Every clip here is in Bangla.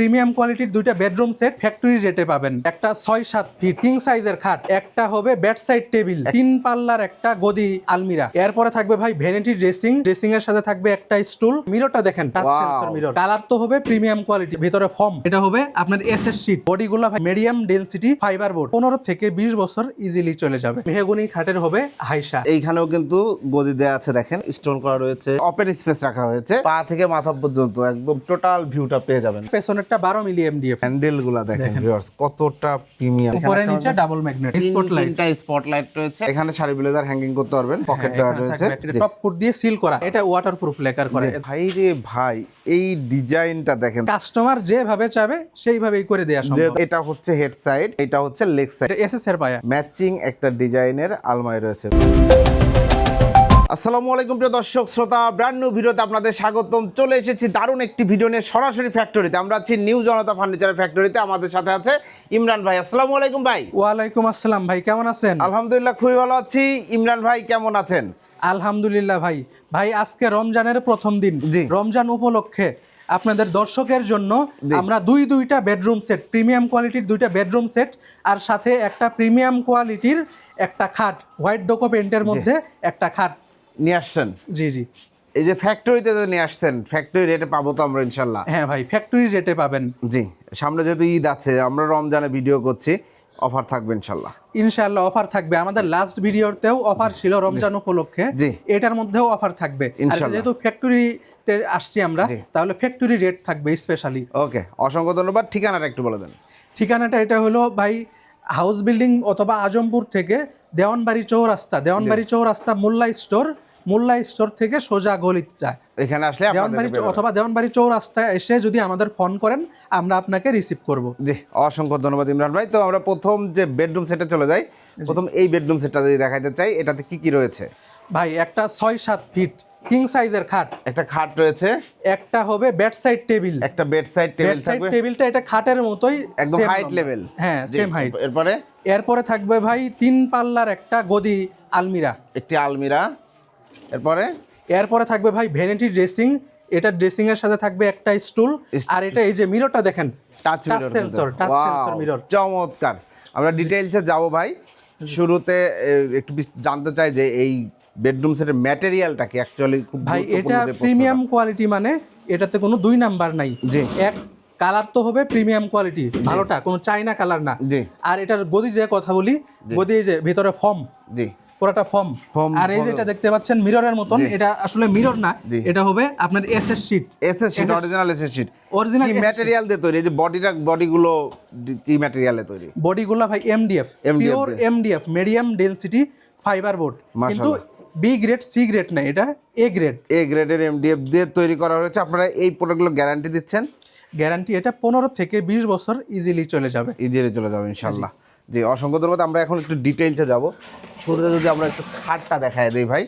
প্রিমিয়াম কোয়ালিটির দুইটা বেডরুম সেট ফ্যাক্টরি রেটে পাবেন। একটা ছয় সাত ফিট কিং সাইজের খাট একটা হবে বেড সাইড টেবিল তিন পাল্লার একটা গদি আলমিরা। এরপরে থাকবে ভাই ভ্যানিটি ড্রেসিং ড্রেসিং এর সাথে থাকবে একটা স্টুল। মিররটা দেখেন. মিরর কালার তো হবে প্রিমিয়াম কোয়ালিটি ভিতরে ফর্ম। এটা হবে আপনার এস এস শিট বডিগুলো মিডিয়াম ডেন্সিটি ফাইবার বোর্ড পনেরো থেকে বিশ বছর ইজিলি চলে যাবে। মেহগুনি খাটের হবে হাইসা। এইখানেও কিন্তু গদি দেয়া আছে দেখেন। স্টোন করা রয়েছে। ওপেন স্পেস রাখা হয়েছে। পা থেকে মাথা পর্যন্ত একদম টোটাল ভিউটা পেয়ে যাবেন। পেছনেরটা বারো মিলি এমডিএফ হ্যান্ডেলগুলা দেখেন ভিউয়ার্স কতটা প্রিমিয়াম। উপরে নিচে ডাবল ম্যাগনেট স্পটলাইট তিনটা স্পটলাইট রয়েছে। এখানে শাড়ি ব্লেজার হ্যাঙ্গিং করতে পারবেন পকেট দেওয়া রয়েছে। টপ কোট দিয়ে সিল করা। এটা ওয়াটারপ্রুফ লেকার করে। ভাই রে ভাই এই ডিজাইনটা দেখেন। কাস্টমার যেভাবে চাবে সেইভাবেই করে দেওয়া যে সম্ভব। এটা হচ্ছে হেড সাইড এটা হচ্ছে লেগ সাইড এসএস এর পায়া। ম্যাচিং একটা ডিজাইনের আলমারি রয়েছে। আসসালামু আলাইকুম প্রিয় দর্শক শ্রোতা ব্র্যান্ড নিউ ভিডিওতে আপনাদের স্বাগতম। চলে এসেছি দারুণ একটি ভিডিও নিয়ে সরাসরি ফ্যাক্টরিতে আমরা আছি নিউ জনতা ফার্নিচারের ফ্যাক্টরিতে আমাদের সাথে আছে ইমরান ভাই। আসসালামু আলাইকুম ভাই। ওয়ালাইকুম আসসালাম ভাই কেমন আছেন? আলহামদুলিল্লাহ খুবই ভালো আছি। ইমরান ভাই কেমন আছেন? আলহামদুলিল্লাহ ভাই। ভাই আজকে রমজানের প্রথম দিন। জি। রমজান উপলক্ষে আপনাদের দর্শকের জন্য আমরা দুই দুইটা বেডরুম সেট প্রিমিয়াম কোয়ালিটির দুইটা বেডরুম সেট আর সাথে একটা প্রিমিয়াম কোয়ালিটির একটা খাট হোয়াইট ডোকো পেন্টের মধ্যে একটা খাট। নিয়ে আসছেন? জি জি। এই যে ফ্যাক্টরিতে তো নিয়ে আসছেন ফ্যাক্টরি রেটে পাবো তো আমরা ইনশাল্লাহ হ্যাঁ ভাই ফ্যাক্টরি রেটে পাবেন। জি সামনে যেহেতু ঈদ আছে আমরা রমজানে ভিডিও করছি অফার থাকবে ইনশাল্লাহ ইনশাআল্লাহ অফার থাকবে। আমাদের লাস্ট ভিডিওতেও অফার ছিল রমজান উপলক্ষে। জি। এটার মধ্যেও অফার থাকবে। আর ইনশাআল্লাহ। যেহেতু ফ্যাক্টরিতে আসছি আমরা তাহলে ফ্যাক্টরি রেট থাকবে স্পেশালি ওকে অসংখ্য ধন্যবাদ। ঠিকানাটা একটু বলে দেন। ঠিকানাটা এটা হলো ভাই হাউস বিল্ডিং অথবা আজমপুর থেকে দেওয়ানবাড়ি চৌরাস্তা। দেওয়ানবাড়ি চৌরাস্তা মোল্লা স্টোর মোল্লা স্টোর থেকে সোজা গলিটা। এখানে আসলে দেওয়ানবাড়ি অথবা দেওয়ানবাড়ি চৌরাস্তা এসে যদি আমাদের ফোন করেন আমরা আপনাকে রিসিভ করব। জি অসংখ্য ধন্যবাদ ইমরান ভাই। তো আমরা প্রথম যে বেডরুম সেটে চলে যাই প্রথম এই বেডরুম সেটটা যদি দেখাইতে চাই এটাতে কি কি রয়েছে? ভাই একটা ছয় সাত ফিট কিং সাইজের খাট। একটা খাট রয়েছে। একটা হবে বেড সাইড টেবিল একটা বেড সাইড টেবিল থাকবে। টেবিলটা এটা খাটের মতোই একদম হাইট লেভেল হ্যাঁ সেম হাইট এরপরে? এরপরে থাকবে ভাই তিন পাল্লার একটা গদি আলমিরা। একটি আলমিরা। এরপরে? এরপরে থাকবে ভাই ভ্যানিটি ড্রেসিং। এটা ড্রেসিং এর সাথে থাকবে একটা স্টুল। আর এটা এই যে মিররটা দেখেন touch touch sensor touch sensor mirror চমৎকার। আমরা ডিটেইলসে যাব ভাই। শুরুতে একটু জানতে চাই যে এই বেডরুম সেটের ম্যাটেরিয়ালটা কি অ্যাকচুয়ালি খুব ভাই এটা প্রিমিয়াম কোয়ালিটি মানে এটাতে কোনো দুই নাম্বার নাই। জি। এক কালার তো হবে প্রিমিয়াম কোয়ালিটি ভালোটা কোনো চাইনা কালার না। জি। আর এটার গদি যে কথা বলি গদি এই যে ভিতরে ফর্ম জি। পুরোটা ফর্ম। আর এই। যেটা দেখতে পাচ্ছেন মিররের মতন। এটা আসলে মিরর না এটা হবে আপনার SS sheet SS sheet original SS sheet Original কি SS ম্যাটেরিয়াল দিয়ে তৈরি? এই যে বডিটা বডিগুলো কি ম্যাটেরিয়ালে তৈরি? বডিগুলো ভাই MDF pure. MDF medium density fibre board কিন্তু বি গ্রেড সি গ্রেড না এটা এ গ্রেড এ গ্রেডের এমডিএফ দিয়ে তৈরি করা হয়েছে। আপনারা এই প্রোডাক্টগুলো গ্যারান্টি দিচ্ছেন? গ্যারান্টি এটা পনেরো থেকে বিশ বছর ইজিলি চলে যাবে। ইজিলি চলে যাবে ইনশাল্লাহ জি অসংখ্য ধন্যবাদ। আমরা এখন একটু ডিটেলসে যাব। শুরুতে যদি আমরা একটু খাটটা দেখায় দিই ভাই।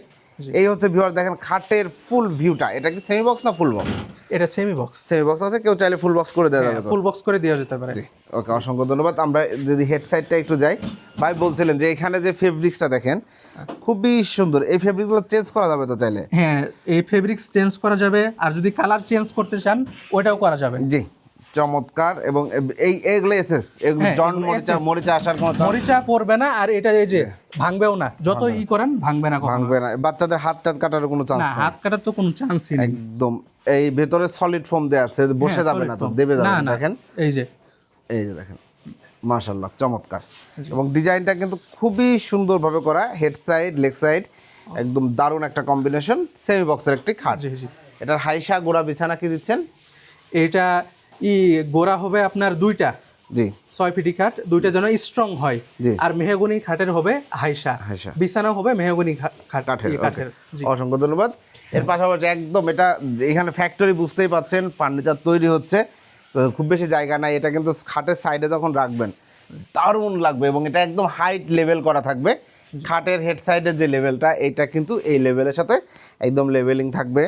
এই হচ্ছে ভিউয়ার দেখেন খাটের ফুল ভিউটা এটা কি সেমি বক্স না ফুল বক্স এটা সেমি বক্স সেমি বক্স আছে কেউ চাইলে ফুল বক্স করে দেওয়া যাবে ফুল বক্স করে দেওয়া যেতে পারে। ওকে অসংখ্য ধন্যবাদ। আমরা যদি হেড সাইডটা একটু যাই। ভাই বলছিলেন যে এখানে যে ফেব্রিক্সটা দেখেন খুবই সুন্দর। এই ফেব্রিকগুলো চেঞ্জ করা যাবে তো চাইলে? হ্যাঁ এই ফেব্রিক্স চেঞ্জ করা যাবে। আর যদি কালার চেঞ্জ করতে চান ওইটাও করা যাবে। জি। চমৎকার এবং এই এইগুলো এসএস এগুলো হ্যাঁ, জন এগুলো মরিচা মরিচা আসার কোনো মরিচা পড়বে না আর এটা এই যে ভাঙবেও না। যত ই করেন ভাঙবে না ভাঙবে না। বাচ্চাদের হাত টাত কাটার কোনো চান্স না হাত কাটার তো কোনো চান্সই নেই। একদম। এই ভেতরে সলিড ফোম দেওয়া আছে বসে হ্যাঁ, যাবে না তো। দেবে যাবে না দেখেন। এই যে। এই যে দেখেন মাশাল্লাহ চমৎকার। এবং ডিজাইনটা কিন্তু খুবই সুন্দরভাবে করা হেড সাইড লেগ সাইড একদম দারুণ একটা কম্বিনেশন সেমি বক্সের একটি খাট। এটার হাইসা গোড়া বিছানা কি দিচ্ছেন? এটা ই গোড়া হবে আপনার দুইটা। জি। ছয় ফিটি খাট দুইটা যেন স্ট্রং হয়। আর মেহগুনি খাটের হবে হাইসা। বিছানা হবে মেহগুনি কাঠের অসংখ্য ধন্যবাদ। এর পাশাপাশি একদম এটা এখানে ফ্যাক্টরি বুঝতেই পাচ্ছেন ফার্নিচার তৈরি হচ্ছে। তো খুব বেশি জায়গা নাই এটা কিন্তু খাটের সাইডে যখন রাখবেন দারুণ লাগবে এবং এটা একদম হাইট লেভেল করা থাকবে। খাটের হেড সাইডের যে লেভেলটা এটা কিন্তু এই লেভেলের সাথে একদম লেভেলিং থাকবে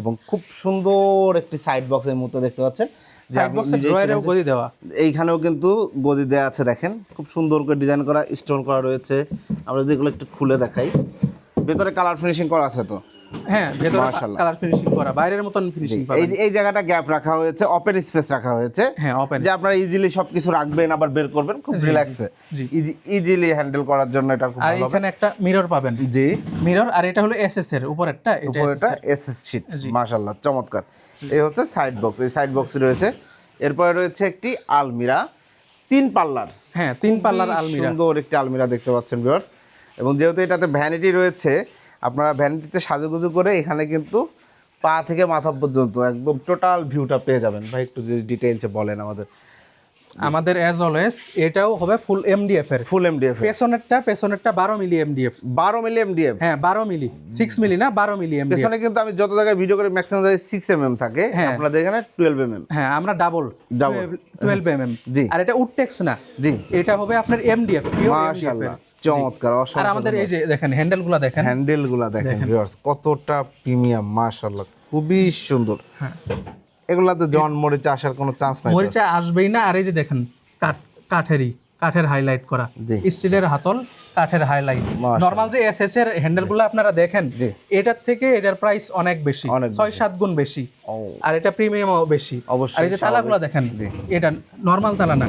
এবং খুব সুন্দর একটি সাইড বক্স বক্সের মতো দেখতে পাচ্ছেন। সাইড আমি বক্সের ড্রয়ারেও গদি দেওয়া। এইখানেও কিন্তু গদি দেওয়া আছে দেখেন। খুব সুন্দর করে ডিজাইন করা স্টোন করা রয়েছে। আমরা যেগুলো একটু খুলে দেখাই। ভেতরে কালার ফিনিশিং করা আছে তো। হ্যাঁ ভেতরে কালার ফিনিশিং করা বাইরের মতন ফিনিশিং এই এই জায়গাটা গ্যাপ রাখা হয়েছে ওপেন স্পেস রাখা হয়েছে হ্যাঁ ওপেন যে আপনারা ইজিলি সবকিছু রাখবেন আবার বের করবেন খুব রিল্যাক্সে ইজিলি হ্যান্ডেল করার জন্য এটা খুব ভালো এখানে একটা মিরর পাবেন। জি। মিরর আর এটা হলো এসএস এর উপর একটা এটা উপরেটা SS এসএস শিট মাশাআল্লাহ চমৎকার। এই হচ্ছে সাইড বক্স এই সাইড বক্স রয়েছে। এরপরে রয়েছে একটি আলমিরা তিন পাল্লার। হ্যাঁ তিন পাল্লার আলমিরা। সুন্দর একটি আলমিরা দেখতে পাচ্ছেন ভিউয়ার্স এবং যেহেতু এটাতে ভ্যানিটি রয়েছে আপনারা ভ্যানিটিতে সাজুগুজু করে এখানে কিন্তু পা থেকে মাথা পর্যন্ত একদম টোটাল ভিউটা পেয়ে যাবেন। ভাই, একটু যদি ডিটেলসে বলেন আমাদের। আমাদের অ্যাজ অলওয়েজ এটাও হবে ফুল এমডিএফ এর। ফুল এমডিএফ পেছনেরটা পেছনেরটা বারো মিলি এমডিএফ বারো মিলি এমডিএফ হ্যাঁ বারো মিলি। সিক্স মিলি না বারো মিলি এমডিএফ পেছনে কিন্তু আমি যত জায়গায় ভিডিও করে ম্যাক্সিমাম জায়গায় সিক্স এম এম থাকে। হ্যাঁ। আপনাদের এখানে টুয়েলভ এম এম হ্যাঁ আমরা double Double। Twelve M M জি। আর এটা উডটেক্স না। জি। এটা হবে আপনার এমডিএফ মাশাআল্লাহ চমৎকার আর আমাদের এই যে দেখেন হ্যান্ডেলগুলা দেখেন। হ্যান্ডেলগুলা দেখেন। ভিউয়ার্স কতটা প্রিমিয়াম মাশাআল্লাহ খুবই সুন্দর। হ্যাঁ। এগুলাতে জন মরিচা আসার কোনো চান্স নাই মরিচা আসবেই না। আর এই যে দেখেন কাঠ কাঠেরই কাঠের হাইলাইট করা। স্টিলের হাতল কাঠের হাইলাইট। নরমাল যে এস এস এর হ্যান্ডেলগুলো আপনারা দেখেন। এটার থেকে এটার প্রাইস অনেক বেশি। ছয় সাত গুণ বেশি। আর এটা প্রিমিয়ামও বেশি। অবশ্যই, আর এই যে তালাগুলো দেখেন এটা নর্মাল তালা না।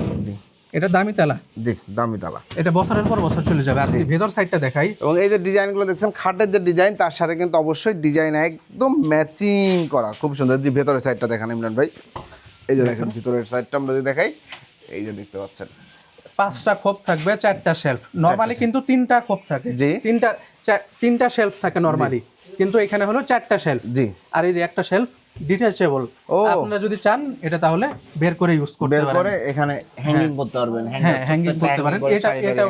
এটা দামি তালা। জি দামি তালা। এটা বছরের পর বছর চলে যাবে। আর যদি ভেতর সাইডটা দেখাই। এবং এই যে ডিজাইনগুলো দেখছেন খাটের যে ডিজাইন তার সাথে কিন্তু অবশ্যই ডিজাইন একদম ম্যাচিং করা। খুব সুন্দর। যে ভেতরের সাইডটা দেখেন ইমরান ভাই। এই যে দেখেন। ভিতরের সাইডটা আমরা যদি দেখাই এই যে দেখতে পাচ্ছেন। পাঁচটা খোপ থাকবে চারটা শেলফ নরমালি কিন্তু তিনটা খোপ থাকে। জি। তিনটা তিনটা শেলফ থাকে নরমালি কিন্তু এখানে হলো চারটা শেলফ জি। আর এই যে একটা শেলফ ডিটাচেবল। আপনারা যদি চান এটা তাহলে বের করে ইউজ করতে পারেন। করে এখানে হ্যাঙ্গিং করতে পারবেন হ্যাঁ হ্যাঙ্গিং করতে পারেন। এটা এটাও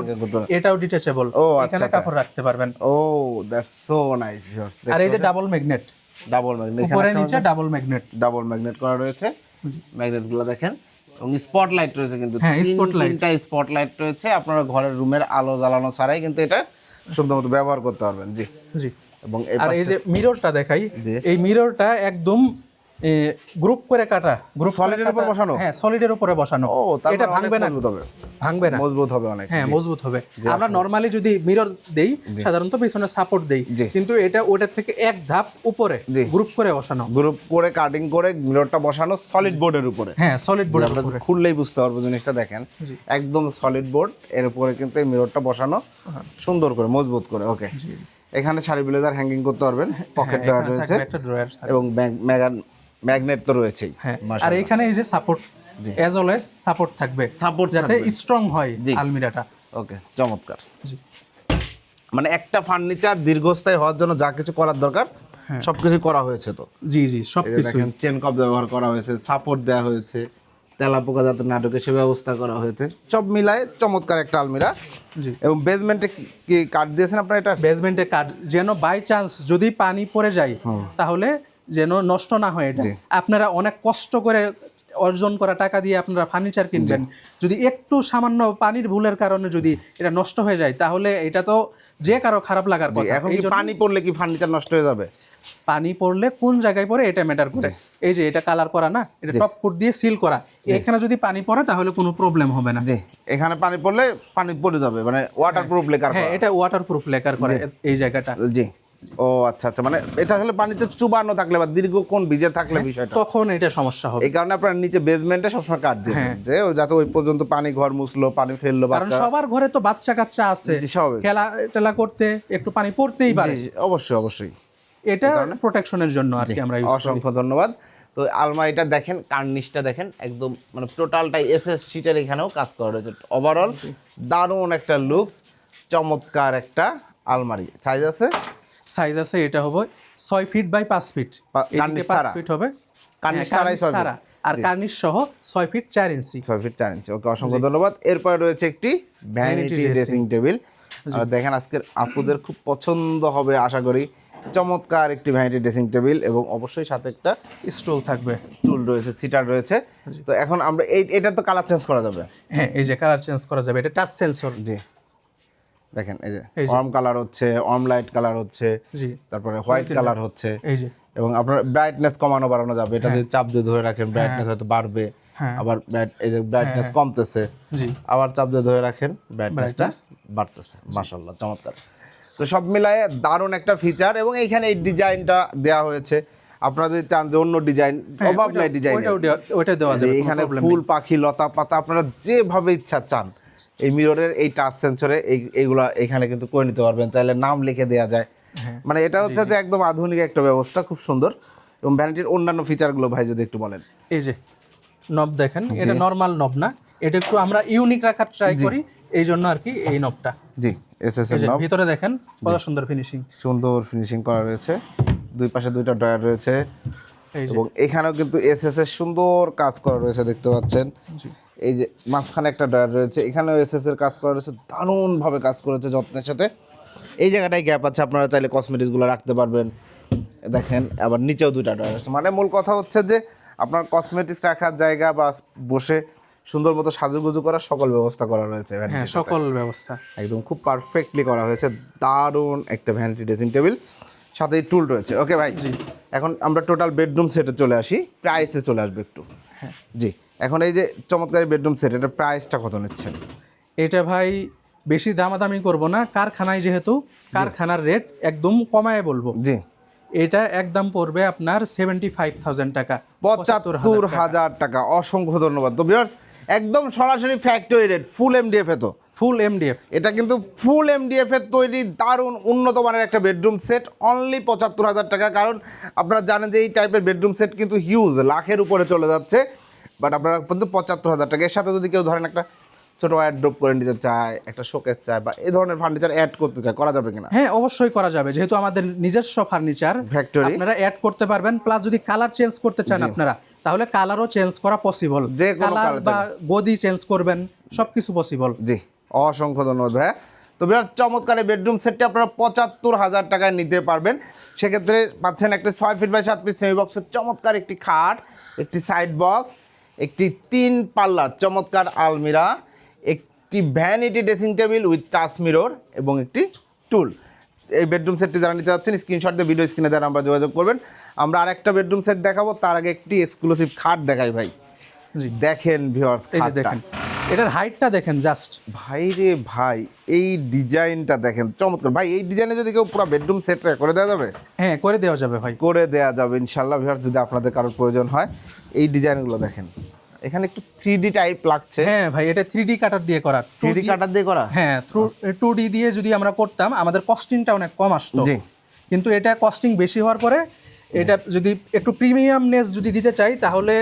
এটাও ডিটাচেবল ও, আচ্ছা, এখানে আচ্ছা। কাপড় রাখতে পারবেন। ও দ্যাটস সো নাইস ভিউয়ার্স আর এই যে ডাবল ম্যাগনেট ডাবল ম্যাগনেট উপরে নিচে ডাবল ম্যাগনেট ডাবল ম্যাগনেট করা রয়েছে। ম্যাগনেটগুলো দেখেন। এবং স্পটলাইট রয়েছে কিন্তু। হ্যাঁ, তিন- তিনটা স্পটলাইট রয়েছে। আপনারা ঘরের রুমের আলো জ্বালানো ছাড়াই কিন্তু এটা সুন্দর মতো ব্যবহার করতে পারবেন। জি। জি। এবং আর এই যে মিররটা দেখাই এই মিররটা একদম গ্রুপ করে কাটা গ্রুপ এর উপর বসানো? হ্যাঁ সলিডের উপরে বসানো। ও এটা ভাঙবে না। মজবুত হবে। ভাঙবে না। মজবুত হবে অনেক। হ্যাঁ মজবুত হবে। আমরা নরমালি যদি মিরর দেই সাধারণত পিছনে সাপোর্ট দেই। কিন্তু এটা ওটার থেকে এক ধাপ উপরে গ্রুপ করে বসানো। গ্রুপ করে কাটিং করে মিররটা বসানো সলিড বোর্ডের উপরে। হ্যাঁ সলিড বোর্ড আমরা খুললেই বুঝতে পারব জিনিসটা দেখেন। একদম সলিড বোর্ড এর উপরে কিন্তু এই মিররটা বসানো সুন্দর করে মজবুত করে ওকে এখানে শাড়ি ব্লেজার হ্যাঙ্গিং করতে পারবেন পকেট হ্যাঁ, এখানে রয়েছে ড্রয়ার এবং ম্যাগান ম্যাগনেট তো রয়েছেই হ্যাঁ আর এখানে এই যে সাপোর্ট অ্যাজ অলওয়েজ সাপোর্ট থাকবে Support যাতে স্ট্রং হয়। আলমিরাটা। ওকে চমৎকার। মানে একটা ফার্নিচার দীর্ঘস্থায়ী হওয়ার জন্য যা কিছু করার দরকার সবকিছু করা হয়েছে তো। জি জি সব কিছু চেন কপ ব্যবহার করা হয়েছে সাপোর্ট দেওয়া হয়েছে। তেলা পোকা যাতে নাটকে সে ব্যবস্থা করা হয়েছে। সব মিলায় চমৎকার একটা আলমিরা। জি। এবং বেসমেন্টে কি কাঠ দিয়েছেন আপনার এটা? বেসমেন্টে কাঠ যেন বাই চান্স যদি পানি পড়ে যায় তাহলে যেন নষ্ট না হয় এটা। আপনারা অনেক কষ্ট করে অর্জন করা টাকা দিয়ে আপনারা ফার্নিচার কিনবেন। যদি একটু সামান্য পানির ভুলের কারণে যদি এটা নষ্ট হয়ে যায় তাহলে এটা তো যে কারও খারাপ লাগার কথা। এখন পানি পড়লে কি ফার্নিচার নষ্ট হয়ে যাবে? পানি পড়লে কোন জায়গায় পড়ে এটা ম্যাটার করে। এই যে এটা কালার করা না এটা টপ কোট দিয়ে সিল করা। এখানে যদি পানি পড়ে তাহলে কোনো প্রবলেম হবে না। জি এখানে পানি পড়লে পানি পড়ে যাবে মানে ওয়াটার প্রুফ লেকার হ্যাঁ এটা ওয়াটার প্রুফ লেকার করে এই জায়গাটা। জি। ও আচ্ছা আচ্ছা মানে এটা আসলে পানিতে চুবানো থাকলে বা দীর্ঘক্ষণ ভিজে থাকলে হ্যাঁ। বিষয়টা। তখন এটা সমস্যা হবে। এই কারণে আপনার নিচে বেসমেন্টে সবসময় কাঠ দিয়ে হ্যাঁ। যে যাতে ওই পর্যন্ত পানি ঘর মুছলো পানি ফেলল বাচ্চা সবার ঘরে তো বাচ্চা কাচ্চা আছে। স্বাভাবিক। খেলা টেলা করতে একটু পানি পড়তেই পারে। অবশ্যই অবশ্যই। এটা প্রোটেকশনের জন্য আর কি আমরা অসংখ্য ধন্যবাদ। তো আলমারিটা দেখেন কার্নিশটা দেখেন একদম মানে টোটালটাই এসএস শিটের এখানেও কাজ করা রয়েছে। ওভারঅল দারুণ একটা লুকস চমৎকার একটা আলমারি। সাইজ আছে? সাইজ আছে এটা হবে ছয় ফিট বাই পাঁচ ফিট। পাঁচ ফিট হবে। হ্যাঁ, আর কার্নিশ সহ ছয় ফিট চার ইঞ্চি। ছয় ফিট চার ইঞ্চি। ওকে অসংখ্য ধন্যবাদ। এরপরে রয়েছে একটি ভ্যানিটি ড্রেসিং টেবিল দেখেন আজকের আপুদের খুব পছন্দ হবে আশা করি। চমৎকার একটি ভ্যানিটি ড্রেসিং টেবিল এবং অবশ্যই সাথে একটা স্টুল থাকবে। টুল রয়েছে সিটার রয়েছে। তো এখন আমরা এই এটা তো কালার চেঞ্জ করা যাবে। হ্যাঁ এই যে কালার চেঞ্জ করা যাবে। এটা টাচ সেন্সর জি। দেখেন এই যে। অর্ম কালার হচ্ছে অর্ম লাইট কালার হচ্ছে জি। তারপরে হোয়াইট কালার হচ্ছে এই যে। এবং আপনার ব্রাইটনেস কমানো বাড়ানো যাবে। এটা যদি চাপ দিয়ে ধরে রাখেন ব্রাইটনেস হয়তো বাড়বে হ্যাঁ। আবার এই যে ব্রাইটনেস কমতেছে জি। আবার চাপ দিয়ে ধরে রাখেন ব্রাইটনেসটা বাড়তেছে। মাশাল্লাহ চমৎকার। তো সব মিলায়ে দারুণ একটা ফিচার এবং এইখানে এই ডিজাইনটা দেওয়া হয়েছে। আপনারা যদি চান যে অন্য ডিজাইন হ্যাঁ, অভাব নাই ডিজাইন ওইটাও দেওয়া- যাবে এখানে ফুল পাখি লতা পাতা আপনারা যেভাবে ইচ্ছা চান এই মিররের এই টাচ সেন্সরে এই এইগুলা এখানে কিন্তু করে নিতে পারবেন। চাইলে নাম লিখে দেওয়া যায়। হ্যাঁ। মানে এটা হচ্ছে যে একদম আধুনিক একটা ব্যবস্থা খুব সুন্দর। এবং ভ্যানিটির অন্যান্য ফিচারগুলো ভাই যদি একটু বলেন। এই যে নব দেখেন এটা নর্মাল নব না। এটা একটু আমরা ইউনিক রাখার ট্রাই করি এই জন্য আর কি এই নবটা জি এস এস এই এর নব ভিতরে দেখেন কত সুন্দর ফিনিশিং সুন্দর ফিনিশিং করা রয়েছে। দুই পাশে দুইটা ডয়ার রয়েছে। এবং এখানেও কিন্তু এস এস এর সুন্দর কাজ করা রয়েছে দেখতে পাচ্ছেন। এই যে মাঝখানে একটা ডয়ার রয়েছে এখানেও এস এস এর কাজ করা রয়েছে দারুণভাবে কাজ করেছে যত্নের সাথে। এই জায়গাটায় গ্যাপ আছে আপনারা চাইলে কসমেটিক্সগুলো রাখতে পারবেন। দেখেন আবার নিচেও দুইটা ডয়ার আছে। মানে মূল কথা হচ্ছে যে আপনার কসমেটিক্স রাখার জায়গা বা বসে সুন্দর মতো সাজুগুজু করার সকল ব্যবস্থা করা রয়েছে হ্যাঁ সকল ব্যবস্থা। একদম খুব পারফেক্টলি করা হয়েছে দারুণ একটা ভ্যানিটি ড্রেসিং টেবিল সাথে টুল রয়েছে। ওকে ভাই? এখন আমরা টোটাল বেডরুম সেটে চলে আসি। প্রাইসে চলে আসবে একটু। হ্যাঁ। জি। এখন এই যে চমৎকার বেডরুম সেট এটার প্রাইসটা কত নিচ্ছেন? এটা ভাই বেশি দামাদামি করব না। কারখানায় যেহেতু কারখানার রেট একদম কমায় বলব। জি। এটা একদম পড়বে আপনার সেভেন্টি ফাইভ থাউজেন্ড টাকা। পঁচাত্তর হাজার টাকা। অসংখ্য ধন্যবাদ। তো বিয়ার্স একদম সরাসরি ফ্যাক্টরি রেট ফুল এমডিএফ এ তো। ফুল এমডিএফ এটা কিন্তু ফুল এমডিএফ এর তৈরি দারুণ উন্নত মানের একটা বেডরুম সেট অনলি পঁচাত্তর হাজার টাকা। কারণ আপনারা জানেন যে এই টাইপের বেডরুম সেট কিন্তু হিউজ লাখের উপরে চলে যাচ্ছে। বাট আপনারা কিন্তু পঁচাত্তর হাজার টাকা। এর সাথে যদি কেউ ধরেন একটা ছোট ড্রপ করে নিতে চায় একটা শোকেস চায় বা এই ধরনের ফার্নিচার অ্যাড করতে চায় করা যাবে কিনা? হ্যাঁ অবশ্যই করা যাবে। যেহেতু আমাদের নিজস্ব ফার্নিচার Factory। আপনারা অ্যাড করতে পারবেন। প্লাস যদি কালার চেঞ্জ করতে চান আপনারা তাহলে কালারও চেঞ্জ করা পসিবল যে কালার বা গদি চেঞ্জ করবেন সবকিছু পসিবল জি। অসংখ্য ধন্যবাদ ভাইয়া। তো বিরাট চমৎকার এই বেডরুম সেটটি আপনারা পঁচাত্তর হাজার টাকায় নিতে পারবেন। সেক্ষেত্রে পাচ্ছেন একটা ছয় ফিট বাই সাত ফিট সেমি বক্সের চমৎকার একটি খাট একটি সাইড বক্স একটি তিন পাল্লা চমৎকার আলমিরা একটি vanity dressing table with touch mirror এবং একটি টুল এই বেডরুম সেটটি যারা নিতে যাচ্ছেন স্ক্রিনশট দিয়ে ভিডিও স্ক্রিনে দ্বারা আমরা যোগাযোগ করবেন। আমরা আরেকটা বেডরুম সেট দেখাবো তার আগে একটি এক্সক্লুসিভ খাট দেখাই ভাই। দেখেন যে দেখেন। এটার হাইটটা দেখেন জাস্ট ভাই রে ভাই এই ডিজাইনটা দেখেন চমৎকার। ভাই এই ডিজাইনে যদি কেউ পুরো বেডরুম সেট করে দেওয়া যাবে? হ্যাঁ করে দেওয়া যাবে ভাই। করে দেওয়া যাবে ইনশাল্লাহ ভিউয়ার্স যদি আপনাদের কারোর প্রয়োজন হয়। এই ডিজাইনগুলো দেখেন। এখানে একটু থ্রি ডি টাইপ লাগছে। হ্যাঁ ভাই এটা থ্রি ডি কাটার দিয়ে করা। থ্রি ডি কাটার দিয়ে করা? হ্যাঁ টু ডি দিয়ে যদি আমরা করতাম আমাদের কস্টিংটা অনেক কম আসতো। জি। কিন্তু এটা কস্টিং বেশি হওয়ার পরে এটা যদি একটু প্রিমিয়ামনেস যদি দিতে চাই তাহলে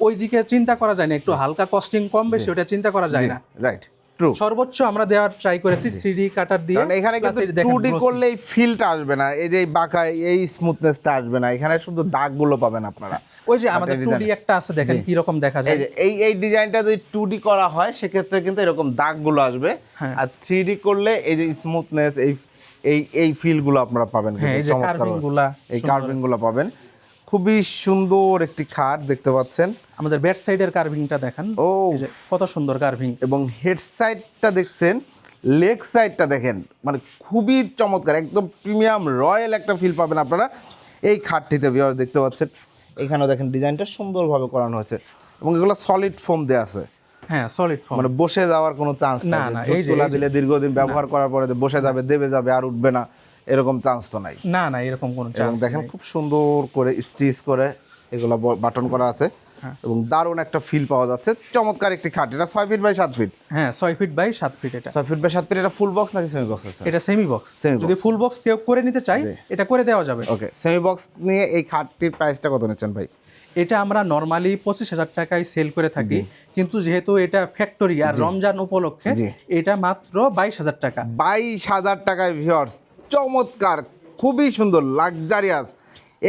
ওই দিকে চিন্তা করা যায় না একটু হালকা কস্টিং কম বেশি ওটা চিন্তা করা যায় না। রাইট ট্রু সর্বোচ্চ আমরা দেওয়ার ট্রাই করেছি থ্রি ডি কাটার দিয়ে কারণ এখানে কিন্তু এই টু ডি করলে এই ফিলটা আসবে না এই যে বাঁকায় এই স্মুথনেসটা আসবে না এখানে শুধু দাগগুলো পাবেন আপনারা। ওই যে আমাদের টু ডি একটা আছে দেখেন কি রকম দেখা যায়। যে এই এই ডিজাইনটা যদি টু ডি করা হয় সেক্ষেত্রে কিন্তু এরকম দাগগুলো আসবে। হ্যাঁ। আর থ্রি ডি করলে এই যে স্মুথনেস এই এই এই ফিলগুলো আপনারা পাবেন হ্যাঁ, এই carving এই সুন্দর। কার্ভিংগুলো পাবেন। খুবই সুন্দর একটি খাট দেখতে পাচ্ছেন। আমাদের ব্যাট সাইডের কার্ভিংটা দেখেন। ও। কত সুন্দর কার্ভিং। এবং হেড সাইডটা দেখছেন লেগ সাইডটা দেখেন। মানে খুবই চমৎকার একদম প্রিমিয়াম রয়্যাল একটা ফিল পাবেন আপনারা। এই খাটটিতে দেখতে পাচ্ছেন। এখানেও দেখেন ডিজাইনটা সুন্দরভাবে করানো হয়েছে এবং এগুলো সলিড ফোম দেওয়া আছে। হ্যাঁ সলিড ফোম মানে বসে যাওয়ার কোনো চান্স না, না, এই তুলা দিলে দীর্ঘদিন ব্যবহার করার পরে বসে যাবে দেবে যাবে আর উঠবে না। এরকম চান্স তো নাই। না না এরকম কোনো চান্স দেখেন খুব সুন্দর করে স্টিচ করে এগুলো বাটন করা আছে। হ্যাঁ। এবং দারুণ একটা ফিল পাওয়া যাচ্ছে। চমৎকার একটি খাট। এটা ছয় ফিট বাই সাত ফিট হ্যাঁ ছয় ফিট বাই সাত ফিট এটা। ছয় ফিট বাই সাত ফিট এটা ফুল বক্স নাকি সেমি বক্স আছে? এটা সেমি বক্স যদি। ফুল বক্স কেউ করে নিতে চাই এটা করে দেওয়া যাবে। ওকে সেমি বক্স নিয়ে এই খাটটির প্রাইসটা কত নিচ্ছেন ভাই? এটা আমরা নর্মালি পঁচিশ হাজার টাকায় সেল করে থাকি। কিন্তু যেহেতু এটা ফ্যাক্টরি আর রমজান উপলক্ষে এটা মাত্র বাইশ হাজার টাকা। বাইশ হাজার টাকায় ভিওর্স চমৎকার খুবই সুন্দর লাক্সারিয়াস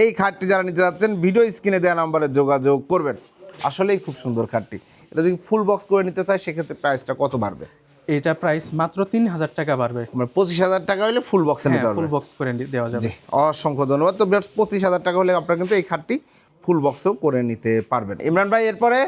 এই খাটটি যারা নিতে যাচ্ছেন ভিডিও স্ক্রিনে দেওয়া নাম্বারে যোগাযোগ করবেন। আসলেই খুব সুন্দর খাটটি। এটা যদি ফুল বক্স করে নিতে চাই সেক্ষেত্রে প্রাইসটা কত বাড়বে? এটা প্রাইস মাত্র তিন হাজার টাকা বাড়বে। মানে পঁচিশ হাজার টাকা হলে ফুল বক্সে নিতে হ্যাঁ ফুল বক্স করে দেওয়া যাবে। অসংখ্য ধন্যবাদ। তো বিয়ার্স পঁচিশ হাজার টাকা হলে আপনারা কিন্তু এই খাটটি ফুল বক্সও করে নিতে পারবেন। ইমরান ভাই এরপরে?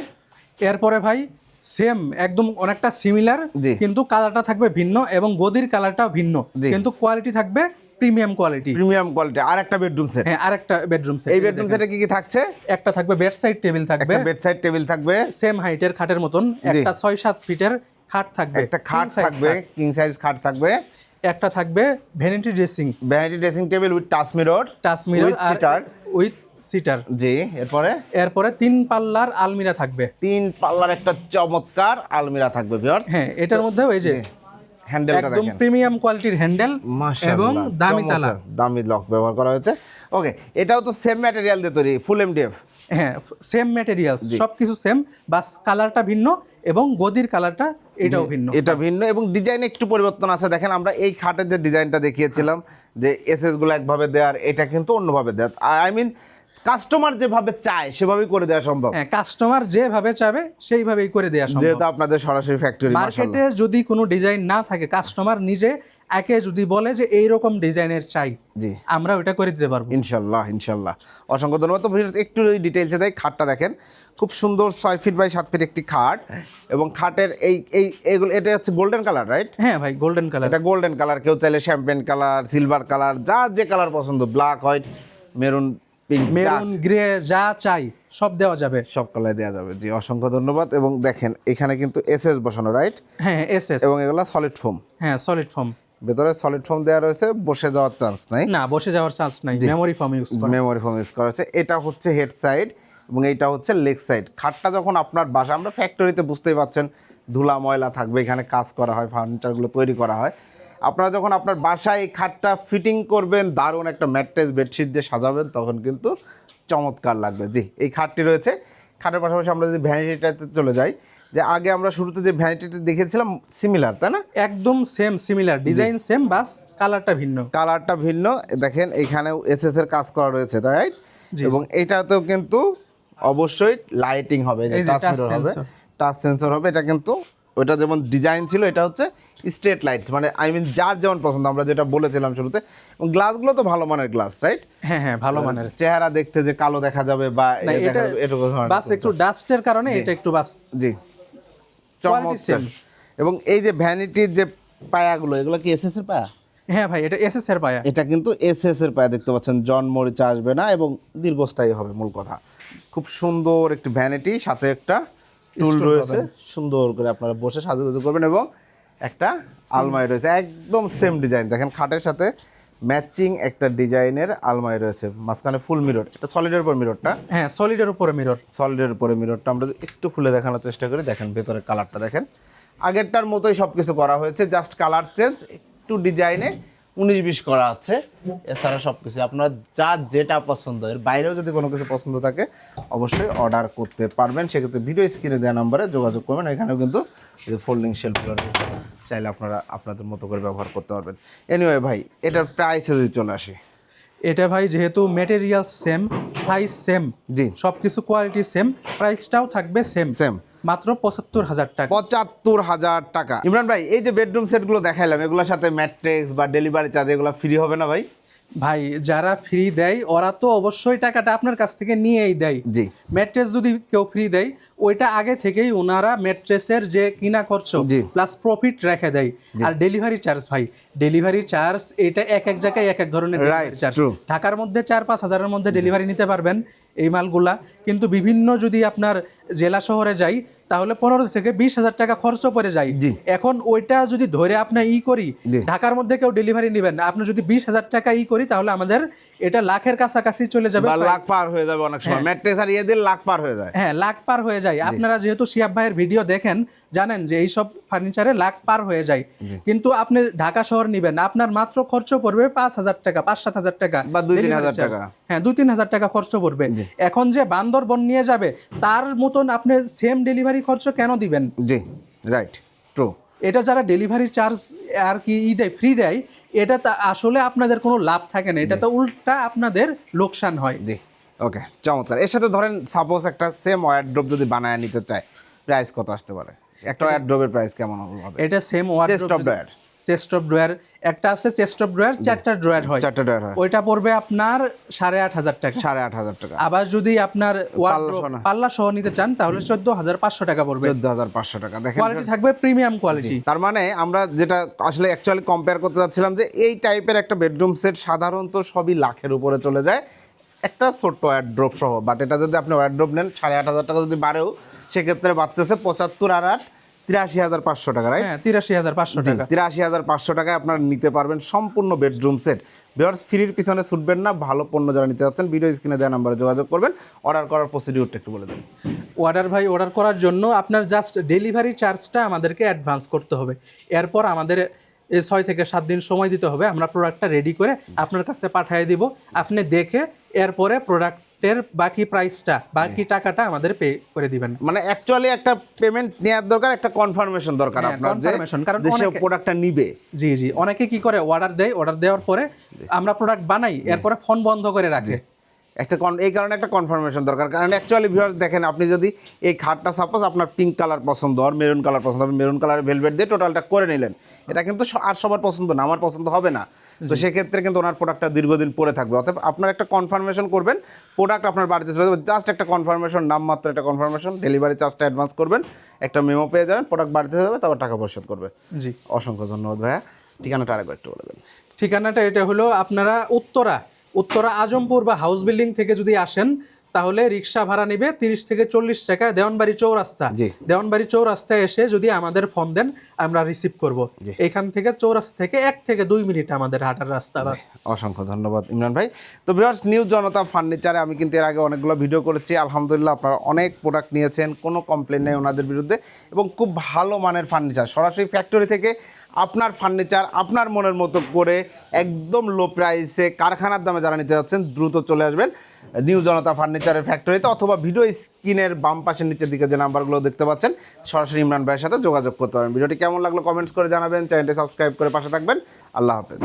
এরপরে ভাই সেম একদম অনেকটা সিমিলার। কিন্তু কালারটা থাকবে ভিন্ন এবং গদির কালারটাও ভিন্ন। কিন্তু কোয়ালিটি থাকবে প্রিমিয়াম কোয়ালিটি প্রিমিয়াম কোয়ালিটি আর একটা বেডরুম সেট হ্যাঁ আরেকটা বেডরুম সেট এই বেডরুম সেটে কি কি থাকছে? একটা থাকবে বেড সাইড টেবিল থাকবে। একটা বেড সাইড টেবিল থাকবে সেম হাইটের খাটের মতন। একটা ছয় সাত ফিটের খাট থাকবে। একটা খাট থাকবে। কিং সাইজ খাট থাকবে। একটা থাকবে vanity dressing vanity dressing table with touch mirror touch mirror R with seater. জি এরপরে? এরপরে তিন পাল্লার আলমিরা থাকবে। তিন পাল্লার একটা চমৎকার আলমিরা থাকবে ভিউয়ার্স হ্যাঁ এটার মধ্যে ওই যে হ্যান্ডেলটা একদম প্রিমিয়াম কোয়ালিটির হ্যান্ডেল এবং দামি। তালা। দামি লক ব্যবহার করা হয়েছে। ওকে এটাও তো সেম ম্যাটেরিয়াল দিয়ে তৈরি ফুল এমডিএফ হ্যাঁ সেম ম্যাটেরিয়ালস সবকিছু সেম বাস কালারটা ভিন্ন এবং গদির কালারটা এটাও ভিন্ন। এটা ভিন্ন এবং ডিজাইনে একটু পরিবর্তন আছে। দেখেন আমরা এই খাটের যে ডিজাইনটা দেখিয়েছিলাম যে এসএসগুলো একভাবে দেওয়ার এটা কিন্তু অন্যভাবে দেওয়ার আই মিন কাস্টমার যেভাবে চায় সেভাবেই করে দেওয়া সম্ভব। হ্যাঁ কাস্টমার যেভাবে চাবে সেইভাবেই করে দেওয়া সম্ভব। যেহেতু আপনাদের সরাসরি ফ্যাক্টরি মার্কেটে যদি কোনো ডিজাইন না থাকে কাস্টমার নিজে একে যদি বলে যে এই রকম ডিজাইনের চাই জি। আমরা ওটা করে দিতে পারব। ইনশাল্লাহ ইনশাল্লাহ অসংখ্য ধন্যবাদ। তো একটু যদি ডিটেলসে দেয় খাটটা দেখেন। খুব সুন্দর ছয় ফিট বাই সাত ফিট একটি খাট এবং খাটের এই এই এগুলো এটা হচ্ছে গোল্ডেন কালার রাইট হ্যাঁ ভাই গোল্ডেন কালার এটা গোল্ডেন কালার কেউ চাইলে শ্যাম্পেন কালার সিলভার কালার যার যে কালার পছন্দ black white maroon maroon grey যা চাই সব দেওয়া যাবে। সব কালার দেওয়া যাবে জি অসংখ্য ধন্যবাদ। এবং দেখেন এখানে কিন্তু এসএস বসানো রাইট হ্যাঁ এস এস এবং এগুলো সলিড ফোম হ্যাঁ সলিড ফর্ম ভেতরে সলিড ফোম দেওয়া রয়েছে বসে যাওয়ার চান্স নাই। না বসে যাওয়ার চান্স নাই মেমোরি ফর্ম ইউজ করা। মেমোরি ফোম ইউজ করা হয়েছে এটা হচ্ছে হেড সাইড এবং এইটা হচ্ছে লেগ সাইড খাটটা যখন আপনার বাসা আমরা ফ্যাক্টরিতে বুঝতেই পাচ্ছেন ধুলা ময়লা থাকবে এখানে কাজ করা হয় ফার্নিচারগুলো তৈরি করা হয়। আপনারা যখন আপনার বাসায় এই খাটটা ফিটিং করবেন দারুণ একটা ম্যাট্রেস বেডশিট দিয়ে সাজাবেন তখন কিন্তু চমৎকার লাগবে। জি এই খাটটি রয়েছে। খাটের পাশাপাশি আমরা যদি ভ্যানিটিটাতে চলে যাই যে আগে আমরা শুরুতে যে ভ্যানিটিটা দেখেছিলাম সিমিলার তাই না? একদম সেম সিমিলার ডিজাইন সেম বাস কালারটা ভিন্ন। কালারটা ভিন্ন। দেখেন এখানেও এসএস এর কাজ করা রয়েছে রাইট এবং এটাতেও কিন্তু অবশ্যই লাইটিং হবে টাচ touch হবে টাচ সেন্সর হবে। এটা কিন্তু ওটা যেমন ডিজাইন ছিল এটা হচ্ছে স্ট্রেট লাইট মানে আই মিন যার যেমন পছন্দ আমরা যেটা বলেছিলাম শুরুতে গ্লাসগুলো তো ভালো মানের গ্লাস রাইট হ্যাঁ হ্যাঁ ভালো মানের। চেহারা দেখতে যে কালো দেখা যাবে বা এটা বাস একটু ডাস্টের কারণে এটা একটু বাস জি। চমৎকার। এবং এই যে ভ্যানিটির যে পায়াগুলো এগুলো কি এসএস এর পায়া? হ্যাঁ ভাই এটা এস এস এর পায়া। এটা কিন্তু এসএস এর পায়া দেখতে পাচ্ছেন জন মরিচা আসবে না এবং দীর্ঘস্থায়ী হবে মূল কথা। খুব সুন্দর একটি ভ্যানিটি সাথে একটা টুল রয়েছে। সুন্দর করে আপনারা বসে সাজুগুজু করবেন এবং একটা আলমারি রয়েছে একদম সেম ডিজাইন দেখেন খাটের সাথে ম্যাচিং একটা ডিজাইনের আলমারি রয়েছে মাঝখানে ফুল মিরর এটা সলিডের উপর মিররটা হ্যাঁ সলিডের উপরে মিরর সলিডের উপরে মিররটা আমরা একটু খুলে দেখানোর চেষ্টা করি। দেখেন ভেতরের কালারটা দেখেন। আগেরটার মতোই সব কিছু করা হয়েছে জাস্ট কালার চেঞ্জ একটু ডিজাইনে উনিশ বিশ করা আছে। এছাড়া সব কিছু আপনার যা যেটা পছন্দ এর বাইরেও যদি কোনো কিছু পছন্দ থাকে অবশ্যই অর্ডার করতে পারবেন। সেক্ষেত্রে ভিডিও স্ক্রিনে দেওয়া নাম্বারে যোগাযোগ করবেন। এখানেও কিন্তু ফোল্ডিং শেলফগুলো রয়েছে চাইলে আপনারা আপনাদের মতো করে ব্যবহার করতে পারবেন। এনিওয়ে ভাই এটার প্রাইসে যদি চলে আসি। এটা ভাই যেহেতু মেটেরিয়াল সেম সাইজ সেম জি। সব কিছু কোয়ালিটি সেম প্রাইসটাও থাকবে সেম সেম মাত্র পঁচাত্তর হাজার টাকা। পঁচাত্তর হাজার টাকা। ইমরান ভাই এই যে বেডরুম সেটগুলো দেখাইলাম এগুলোর সাথে ম্যাট্রিক্স বা ডেলিভারি চার্জ এগুলো ফ্রি হবে না ভাই? ভাই যারা ফ্রি দেয় ওরা তো অবশ্যই টাকাটা আপনার কাছ থেকে নিয়েই দেয়। জি। ম্যাট্রেস যদি কেউ ফ্রি দেয় ওইটা আগে থেকেই ওনারা ম্যাট্রেসের যে কিনা খরচ। প্লাস প্রফিট রেখে দেয়। আর ডেলিভারি চার্জ ভাই ডেলিভারি চার্জ এটা এক এক জায়গায় এক এক ধরনের চার্জ ঢাকার মধ্যে চার পাঁচ হাজারের মধ্যে ডেলিভারি নিতে পারবেন এই মালগুলা। কিন্তু বিভিন্ন যদি আপনার জেলা শহরে যাই তাহলে পনেরো থেকে বিশ হাজার টাকা খরচ পড়ে যায়। এখন ওইটা যদি ধরে আপনি ই করি ঢাকার মধ্যে কেউ ডেলিভারি নেবেন আপনি যদি বিশ হাজার টাকা ই করি তাহলে আমাদের এটা লাখের কাছাকাছি চলে যাবে। লাখ পার হয়ে যাবে অনেক সময়। ম্যাট্রেস আর ইয়ে দিয়ে লাখ পার হয়ে যায়। হ্যাঁ লাখ পার হয়ে যায়। আপনারা যেহেতু শিয়াব ভাইয়ের ভিডিও দেখেন জানেন যে এইসব ফার্নিচারে লাখ পার হয়ে যায়। কিন্তু আপনি ঢাকা শহর নিবেন আপনার মাত্র খরচ পড়বে পাঁচ হাজার টাকা পাঁচ সাত হাজার টাকা। বা দুই তিন হাজার টাকা। হ্যাঁ দুই তিন হাজার টাকা খরচ পড়বে। এখন যে বান্দরবন নিয়ে যাবে তার মতন আপনি সেম ডেলিভারি খরচ কেন দিবেন? জি রাইট ট্রু এটা যারা ডেলিভারি চার্জ আর কি ই দেয় ফ্রি দেয় এটা তা আসলে আপনাদের কোনো লাভ থাকে না। এটা তো উল্টা আপনাদের লোকসান হয়। জি ওকে চমৎকার। এর সাথে ধরেন সাপোজ একটা সেম ওয়ারড্রপ যদি বানায় নিতে চায় প্রাইস কত আসতে পারে? একটা ওয়ার ওয়ারড্রপের প্রাইস কেমন হবে? এটা same drawer। Chest of drawer একটা আছে চেস্ট অফ ড্রয়ার চারটা ড্রয়ার হয়। চারটা ড্রয়ার হয়। ওইটা পড়বে আপনার সাড়ে আট হাজার টাকা। সাড়ে আট হাজার টাকা। আবার যদি আপনার পাল্লা সহ নিতে চান তাহলে চোদ্দ হাজার পাঁচশো টাকা পড়বে। চোদ্দ হাজার পাঁচশো টাকা। দেখেন কোয়ালিটি থাকবে প্রিমিয়াম কোয়ালিটি তার মানে আমরা যেটা আসলে অ্যাকচুয়ালি কম্পেয়ার করতে যাচ্ছিলাম যে এই টাইপের একটা বেডরুম সেট সাধারণত সবই লাখের উপরে চলে যায়। একটা ছোট্ট ওয়ারড্রপ সহ বাট এটা যদি আপনি ওয়ারড্রপ নেন সাড়ে আট হাজার টাকা যদি বাড়েও সেক্ষেত্রে বাড়তেছে পঁচাত্তর আর আট। তিরাশি হাজার পাঁচশো টাকা রাইট হ্যাঁ তিরাশি হাজার পাঁচশো টাকা। তিরাশি হাজার পাঁচশো টাকায় আপনারা নিতে পারবেন সম্পূর্ণ বেডরুম সেট বিহার্স ফ্রির পিছনে ছুটবেন না ভালো পণ্য যারা নিতে যাচ্ছেন ভিডিও স্ক্রিনে দেওয়া নাম্বারে যোগাযোগ করবেন। অর্ডার করার প্রসিডিউরটা একটু বলে দিন। অর্ডার ভাই অর্ডার করার জন্য আপনার জাস্ট ডেলিভারি চার্জটা আমাদেরকে অ্যাডভান্স করতে হবে। এরপর আমাদের এই ছয় থেকে সাত দিন সময় দিতে হবে। আমরা প্রোডাক্টটা রেডি করে আপনার কাছে পাঠিয়ে দিব। আপনি দেখে এরপরে প্রোডাক্টের বাকি প্রাইসটা বাকি টাকাটা আমাদের পে করে দিবেন। মানে অ্যাকচুয়ালি একটা পেমেন্ট নেওয়ার দরকার একটা কনফার্মেশন দরকার হ্যাঁ, আপনার confirmation, কারণ সে প্রোডাক্টটা নিবে। জি জি অনেকে কি করে অর্ডার দেয় অর্ডার দেওয়ার পরে আমরা প্রোডাক্ট বানাই এরপরে ফোন বন্ধ করে রাখে। একটা কন- এই কারণে একটা কনফার্মেশন দরকার। কারণ অ্যাকচুয়ালি ভিউয়ার্স দেখেন আপনি যদি এই খাটটা সাপোজ আপনার পিঙ্ক কালার পছন্দ আর মেরুন কালার পছন্দ আপনি মেরুন কালার ভেলভেট দিয়ে টোটালটা করে নিলেন এটা কিন্তু আর সবার পছন্দ না আমার পছন্দ হবে না। তো সেক্ষেত্রে কিন্তু ওনার প্রোডাক্টটা দীর্ঘদিন পরে থাকবে। অর্থাৎ আপনার একটা কনফার্মেশন করবেন প্রোডাক্ট আপনার বাড়িতে চলে যাবে। জাস্ট একটা কনফার্মেশন নামমাত্র একটা কনফার্মেশন ডেলিভারি চার্জটা অ্যাডভান্স করবেন একটা মেমো পেয়ে যাবেন প্রোডাক্ট বাড়িতে যাবে তারপর টাকা পরিশোধ করবে। জি। অসংখ্য ধন্যবাদ ভাইয়া। ঠিকানাটা আরেকবার একটু বলে দেন ঠিকানাটা এটা হলো আপনারা উত্তরা উত্তরা আজমপুর বা হাউস বিল্ডিং থেকে যদি আসেন তাহলে রিক্সা ভাড়া নিবে তিরিশ থেকে চল্লিশ টাকা দেওয়ানবাড়ি চৌরাস্তা। জি। দেওয়ানবাড়ি চৌরাস্তায় এসে যদি আমাদের ফোন দেন আমরা রিসিভ করব। এখান থেকে চৌরাস্তা থেকে এক থেকে দুই মিনিট আমাদের হাঁটার রাস্তা বাস অসংখ্য ধন্যবাদ ইমরান ভাই। তো ভিউয়ার্স নিউজ জনতা ফার্নিচারে আমি কিন্তু এর আগে অনেকগুলো ভিডিও করেছি। আলহামদুলিল্লাহ আপনারা অনেক প্রোডাক্ট নিয়েছেন কোনো কমপ্লেন নেই ওনাদের বিরুদ্ধে। এবং খুব ভালো মানের ফার্নিচার সরাসরি ফ্যাক্টরি থেকে আপনার ফার্নিচার আপনার মনের মতো করে একদম লো প্রাইসে কারখানার দামে যারা নিতে যাচ্ছেন দ্রুত চলে আসবেন। নিউ জনতা ফার্নিচারের ফ্যাক্টরিতে অথবা ভিডিও স্ক্রিনের বাম পাশের নিচের দিকে যে নাম্বারগুলো দেখতে পাচ্ছেন, সরাসরি ইমরান ভাইয়ের সাথে যোগাযোগ করতে পারেন। ভিডিওটি কেমন লাগল কমেন্টস করে জানাবেন। চ্যানেলটি সাবস্ক্রাইব করে পাশে থাকবেন। আল্লাহ হাফেজ।